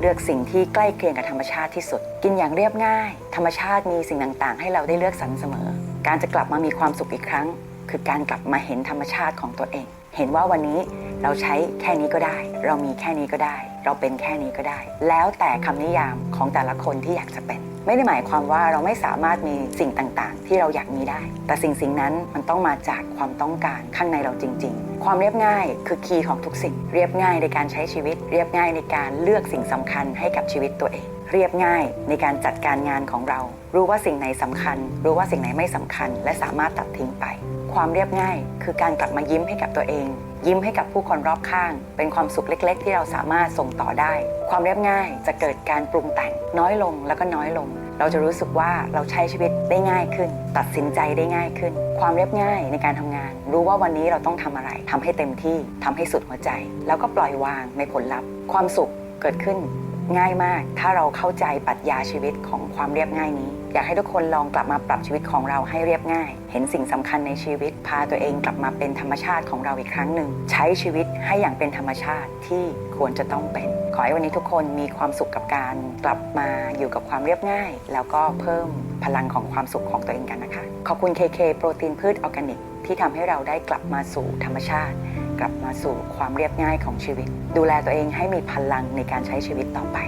เลือกสิ่งที่ใกล้เคียงกับธรรมชาติที่สุด กินอย่างเรียบง่าย ธรรมชาติมีสิ่งต่างๆ ให้เราได้เลือกสรรเสมอ การจะกลับมามีความสุขอีกครั้ง คือการกลับมาเห็นธรรมชาติของตัวเอง เห็นว่าวันนี้เราใช้แค่นี้ก็ได้ เรามีแค่นี้ก็ได้ เราเป็นแค่นี้ก็ได้ แล้วแต่คำนิยามของแต่ละคนที่อยากจะเป็น ไม่ได้หมายความว่าเราไม่สามารถมีสิ่งต่างๆ ที่เราอยากมีได้ แต่สิ่งสิ่งนั้นมันต้องมาจากความต้องการข้างในเราจริง ๆ ความเรียบง่ายคือคีย์ของทุกสิ่ง เรียบง่ายในการใช้ชีวิต เรียบง่ายในการเลือกสิ่งสำคัญให้กับชีวิตตัวเอง เรียบง่ายในการจัดการงานของเรา รู้ว่าสิ่งไหนสำคัญ รู้ว่าสิ่งไหนไม่สำคัญ และสามารถตัดทิ้งไป ความเรียบง่ายคือการกลับมายิ้มให้กับตัวเอง ยิ้มให้กับผู้คนรอบข้าง เป็นความสุขเล็ก ๆ ที่เราสามารถส่งต่อได้ ความเรียบง่ายจะเกิดการปรุงแต่งน้อยลงแล้วก็น้อยลง เราจะรู้สึกว่าเราใช้ชีวิตได้ง่ายขึ้น ตัดสินใจได้ง่ายขึ้น ความเรียบง่ายในการทำงาน รู้ว่าวันนี้เราต้องทำอะไรทำให้เต็มที่ทำให้สุดหัวใจ แล้วก็ปล่อยวางในผลลัพธ์ ความสุขเกิดขึ้นง่ายมาก ถ้าเราเข้าใจปรัชญาชีวิตของความเรียบง่ายนี้ อยากให้ทุกคนลองกลับมาปรับชีวิตของเราให้เรียบง่าย เห็นสิ่งสำคัญในชีวิต พาตัวเองกลับมาเป็นธรรมชาติของเราอีกครั้งหนึ่ง ใช้ชีวิตให้อย่างเป็นธรรมชาติที่ควรจะต้องเป็น ขอให้วันนี้ทุกคนมีความสุขกับการกลับมาอยู่กับความเรียบง่าย แล้วก็เพิ่มพลังของความสุขของตัวเองกันนะคะ ขอบคุณ KK โปรตีนพืชออร์แกนิกที่ทำให้เราได้กลับมาสู่ธรรมชาติ กลับมาสู่ความเรียบง่ายของชีวิต ดูแลตัวเองให้มีพลังในการใช้ชีวิตต่อไป